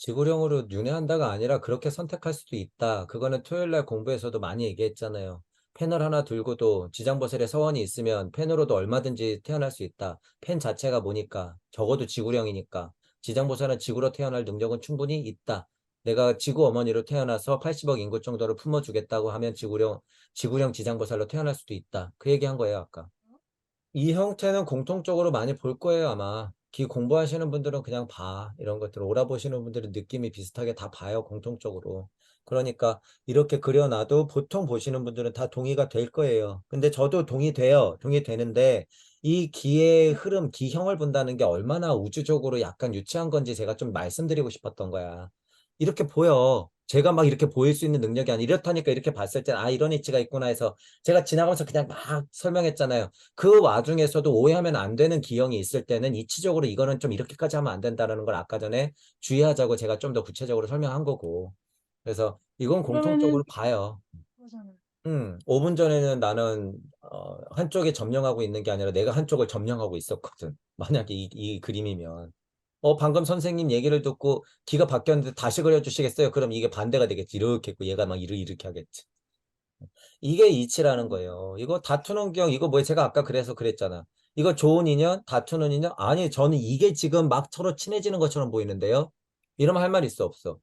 지구령으로 윤회한다가 아니라 그렇게 선택할 수도 있다. 그거는 토요일 날 공부에서도 많이 얘기했잖아요. 펜을 하나 들고도 지장보살의 서원이 있으면 펜으로도 얼마든지 태어날 수 있다. 펜 자체가 뭐니까 적어도 지구령이니까 지장보살은 지구로 태어날 능력은 충분히 있다. 내가 지구 어머니로 태어나서 80억 인구 정도를 품어주겠다고 하면 지구령 지구령 지장보살로 태어날 수도 있다. 그 얘기한 거예요 아까. 이 형태는 공통적으로 많이 볼 거예요, 아마. 기 공부하시는 분들은 그냥 봐. 이런 것들 오라 보시는 분들은 느낌이 비슷하게 다 봐요, 공통적으로. 그러니까 이렇게 그려놔도 보통 보시는 분들은 다 동의가 될 거예요. 근데 저도 동의돼요. 동의되는데 이 기의 흐름, 기형을 본다는 게 얼마나 우주적으로 약간 유치한 건지 제가 좀 말씀드리고 싶었던 거야. 이렇게 보여. 제가 막 이렇게 보일 수 있는 능력이 아니 이렇다니까 이렇게 봤을 때 아 이런 이치가 있구나 해서 제가 지나가면서 그냥 막 설명했잖아요. 그 와중에서도 오해하면 안 되는 기형이 있을 때는 이치적으로 이거는 좀 이렇게까지 하면 안 된다는 걸 아까 전에 주의하자고 제가 좀 더 구체적으로 설명한 거고. 그래서 이건 공통적으로 봐요. 그거잖아요. 음, 5분 전에는 나는 어, 한쪽에 점령하고 있는 게 아니라 내가 한쪽을 점령하고 있었거든. 만약에 이, 이 그림이면. 어, 방금 선생님 얘기를 듣고 기가 바뀌었는데 다시 그려주시겠어요? 그럼 이게 반대가 되겠지. 이렇게 했고 얘가 막 이르, 이렇게 하겠지. 이게 이치라는 거예요. 이거 다투는 경, 이거 뭐야? 제가 아까 그래서 그랬잖아. 이거 좋은 인연? 다투는 인연? 아니, 저는 이게 지금 막 서로 친해지는 것처럼 보이는데요? 이러면 할 말 있어, 없어?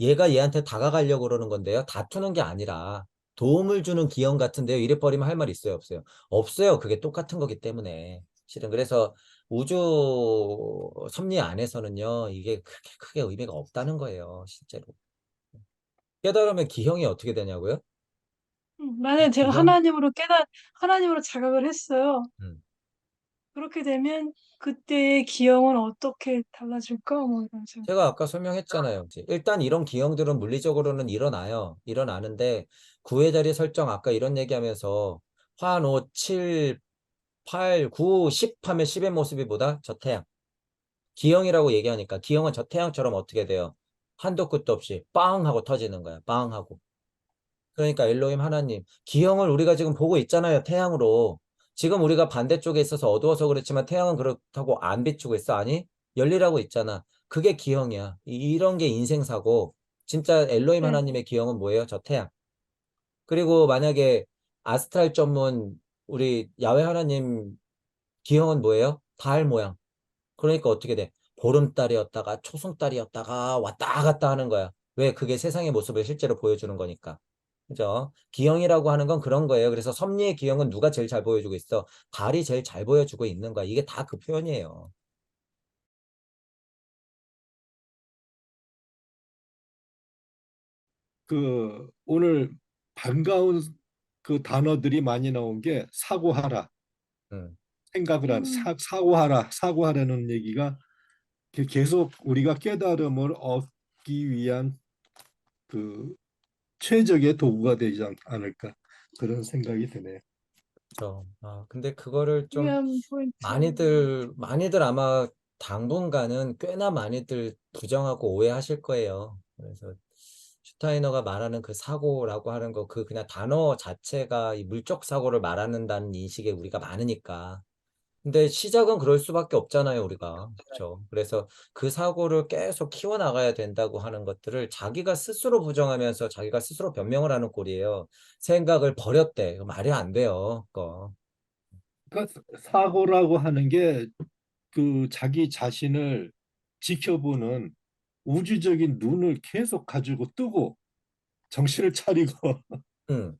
얘가 얘한테 다가가려고 그러는 건데요. 다투는 게 아니라 도움을 주는 기형 같은데요. 이래 버리면 할 말 있어요, 없어요? 없어요. 그게 똑같은 거기 때문에. 실은 그래서 우주 섭리 안에서는요. 이게 크게 크게 의미가 없다는 거예요. 실제로. 깨달으면 기형이 어떻게 되냐고요? 음, 만약에 제가 기형? 하나님으로 깨달 하나님으로 자각을 했어요. 음. 그렇게 되면 그때의 기형은 어떻게 달라질까? 뭐 이런 생각. 제가 아까 설명했잖아요. 일단 이런 기형들은 물리적으로는 일어나요. 일어나는데 구의 자리 설정 아까 이런 얘기하면서 환, 오, 7, 8, 9, 10 하면 10의 모습이 보다 저태양. 기형이라고 얘기하니까 기형은 저태양처럼 어떻게 돼요? 한도 끝도 없이 빵 하고 터지는 거야. 빵 하고. 그러니까 엘로힘 하나님, 기형을 우리가 지금 보고 있잖아요. 태양으로. 지금 우리가 반대쪽에 있어서 어두워서 그렇지만 태양은 그렇다고 안 비추고 있어. 아니, 열리라고 있잖아. 그게 기형이야. 이- 이런 게 인생사고 진짜 엘로힘 네. 하나님의 기형은 뭐예요? 저 태양. 그리고 만약에 아스트랄 전문 우리 야외 하나님 기형은 뭐예요? 달 모양. 그러니까 어떻게 돼? 보름달이었다가 초승달이었다가 왔다 갔다 하는 거야. 왜? 그게 세상의 모습을 실제로 보여주는 거니까. 그죠? 기형이라고 하는 건 그런 거예요. 그래서 섭리의 기형은 누가 제일 잘 보여주고 있어? 달이 제일 잘 보여주고 있는 거야. 이게 다 그 표현이에요. 그 오늘 반가운 그 단어들이 많이 나온 게 사고하라, 음. 생각을 한 음. 사, 사고하라, 사고하라는 얘기가 게- 계속 우리가 깨달음을 얻기 위한 그 최적의 도구가 되지 않- 않을까 그런 생각이 드네요. 그렇죠. 아, 근데 그거를 좀. 많이들 많이들 아마 당분간은 꽤나 많이들 부정하고 오해하실 거예요. 그래서 슈타이너가 말하는 그 사고라고 하는 거 그 그냥 단어 자체가 이 물적 사고를 말하는다는 인식에 우리가 많으니까. 근데 시작은 그럴 수밖에 없잖아요, 우리가. 그렇죠. 그래서 그 사고를 계속 키워나가야 된다고 하는 것들을 자기가 스스로 부정하면서 자기가 스스로 변명을 하는 꼴이에요. 생각을 버렸대. 말이 안 돼요. 그거. 그러니까 사고라고 하는 게 그 자기 자신을 지켜보는 우주적인 눈을 계속 가지고 뜨고 정신을 차리고 응.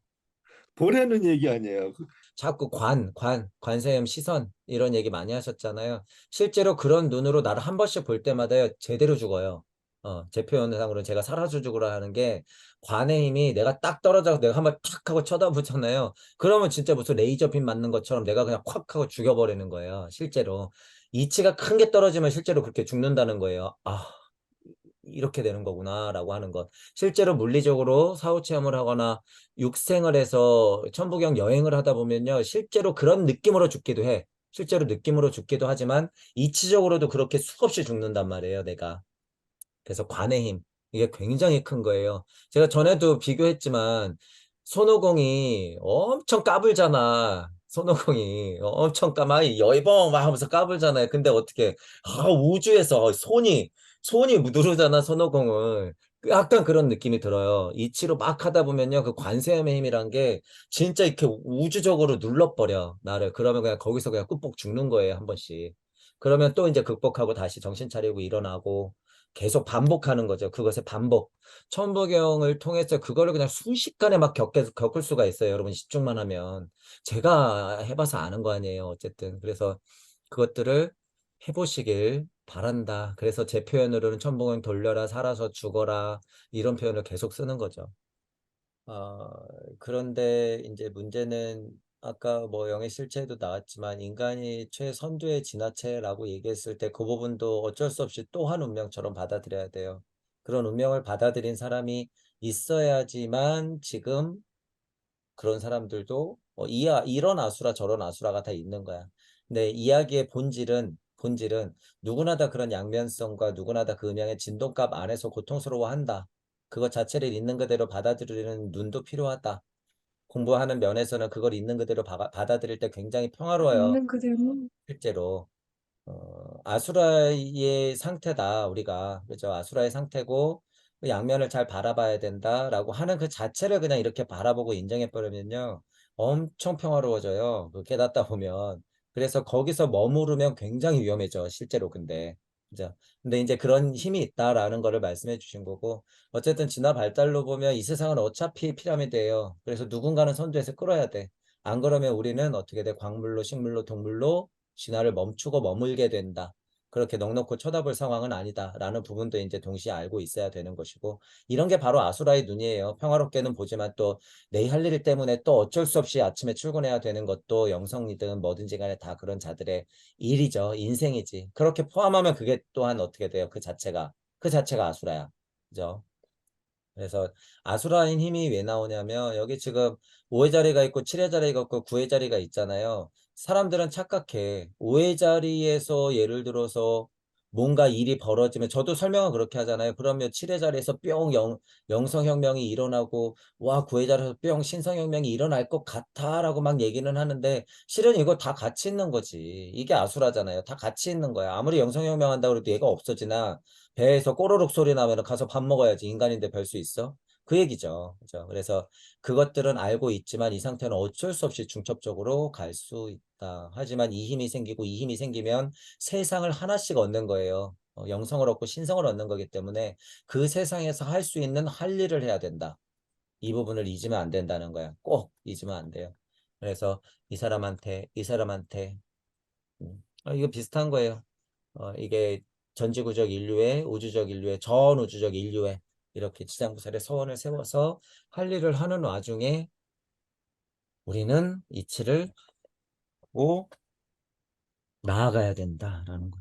보라는 얘기 아니에요. 그- 자꾸 관, 관, 관세음 시선 이런 얘기 많이 하셨잖아요. 실제로 그런 눈으로 나를 한 번씩 볼 때마다 제대로 죽어요. 어, 제 표현상으로 제가 살아서 죽으라 하는 게 관의 힘이 내가 딱 떨어져서 내가 한번 탁 하고 쳐다보잖아요. 그러면 진짜 무슨 레이저 빔 맞는 것처럼 내가 그냥 콱 하고 죽여버리는 거예요. 실제로. 이치가 큰 게 떨어지면 실제로 그렇게 죽는다는 거예요. 아, 이렇게 되는 거구나라고 하는 것. 실제로 물리적으로 사후 체험을 하거나 육생을 해서 천부경 여행을 하다 보면요. 실제로 그런 느낌으로 죽기도 해. 실제로 느낌으로 죽기도 하지만 이치적으로도 그렇게 수없이 죽는단 말이에요, 내가. 그래서 관의 힘. 이게 굉장히 큰 거예요. 제가 전에도 비교했지만 손오공이 엄청 까불잖아. 손오공이 엄청 까마 여의봉 막 하면서 까불잖아요. 근데 어떻게 아 우주에서 손이 손이 누르잖아, 손오공을. 약간 그런 느낌이 들어요. 이치로 막 하다 보면요, 그 관세음의 힘이란 게 진짜 이렇게 우주적으로 눌러버려, 나를. 그러면 그냥 거기서 그냥 꾹꾹 죽는 거예요, 한 번씩. 그러면 또 이제 극복하고 다시 정신 차리고 일어나고 계속 반복하는 거죠. 그것의 반복. 천부경을 통해서 그거를 그냥 순식간에 막 겪게, 겪을 수가 있어요. 여러분 집중만 하면. 제가 해봐서 아는 거 아니에요. 어쨌든. 그래서 그것들을 해보시길 바란다. 그래서 제 표현으로는 천봉을 돌려라, 살아서 죽어라, 이런 표현을 계속 쓰는 거죠. 어, 그런데 이제 문제는 아까 뭐 영의 실체에도 나왔지만 인간이 최선두의 진화체라고 얘기했을 때 그 부분도 어쩔 수 없이 또한 운명처럼 받아들여야 돼요. 그런 운명을 받아들인 사람이 있어야지만 지금 그런 사람들도 어, 이, 아- 이런 아수라 저런 아수라가 다 있는 거야. 근데 이야기의 본질은 본질은 누구나 다 그런 양면성과 누구나 다 그 음양의 진동값 안에서 고통스러워한다. 그것 자체를 있는 그대로 받아들이는 눈도 필요하다. 공부하는 면에서는 그걸 있는 그대로 바- 받아들일 때 굉장히 평화로워요. 있는 그대로 실제로. 어, 아수라의 상태다, 우리가. 그죠? 아수라의 상태고, 그 양면을 잘 바라봐야 된다라고 하는 그 자체를 그냥 이렇게 바라보고 인정해 버리면요. 엄청 평화로워져요. 그 깨닫다 보면. 그래서 거기서 머무르면 굉장히 위험해져, 실제로 근데. 그죠? 근데 이제 그런 힘이 있다라는 거를 말씀해 주신 거고, 어쨌든 진화 발달로 보면 이 세상은 어차피 피라미드예요. 그래서 누군가는 선두에서 끌어야 돼. 안 그러면 우리는 어떻게 돼? 광물로, 식물로, 동물로 진화를 멈추고 머물게 된다. 그렇게 넉넉히 쳐다볼 상황은 아니다라는 부분도 이제 동시에 알고 있어야 되는 것이고 이런 게 바로 아수라의 눈이에요. 평화롭게는 보지만 또내할일 때문에 또 어쩔 수 없이 아침에 출근해야 되는 것도 영성이든 뭐든지 간에 다 그런 자들의 일이죠. 인생이지. 그렇게 포함하면 그게 또한 어떻게 돼요? 그 자체가 그 자체가 아수라야. 그죠? 그래서 아수라인 힘이 왜 나오냐면 여기 지금 5의 자리가 있고 7의 자리가 있고 9의 자리가 있잖아요. 사람들은 착각해. 5의 자리에서 예를 들어서 뭔가 일이 벌어지면 저도 설명은 그렇게 하잖아요. 그러면 7의 자리에서 뿅 영, 영성혁명이 일어나고 와 9의 자리에서 뿅 신성혁명이 일어날 것 같아라고 막 얘기는 하는데 실은 이거 다 같이 있는 거지. 이게 아수라잖아요. 다 같이 있는 거야. 아무리 영성혁명 한다고 해도 얘가 없어지나 배에서 꼬르륵 소리 나면 가서 밥 먹어야지 인간인데 별 수 있어? 그 얘기죠. 그죠? 그래서 그것들은 알고 있지만 이 상태는 어쩔 수 없이 중첩적으로 갈 수 있다. 하지만 이 힘이 생기고 이 힘이 생기면 세상을 하나씩 얻는 거예요. 어, 영성을 얻고 신성을 얻는 거기 때문에 그 세상에서 할 수 있는 할 일을 해야 된다. 이 부분을 잊으면 안 된다는 거야. 꼭 잊으면 안 돼요. 그래서 이 사람한테, 이 사람한테, 음, 아, 이거 비슷한 거예요. 어, 이게 전지구적 인류의 우주적 인류의 전 우주적 인류의 이렇게 지장부설의 서원을 세워서 할 일을 하는 와중에 우리는 이치를 하고 나아가야 된다라는 거.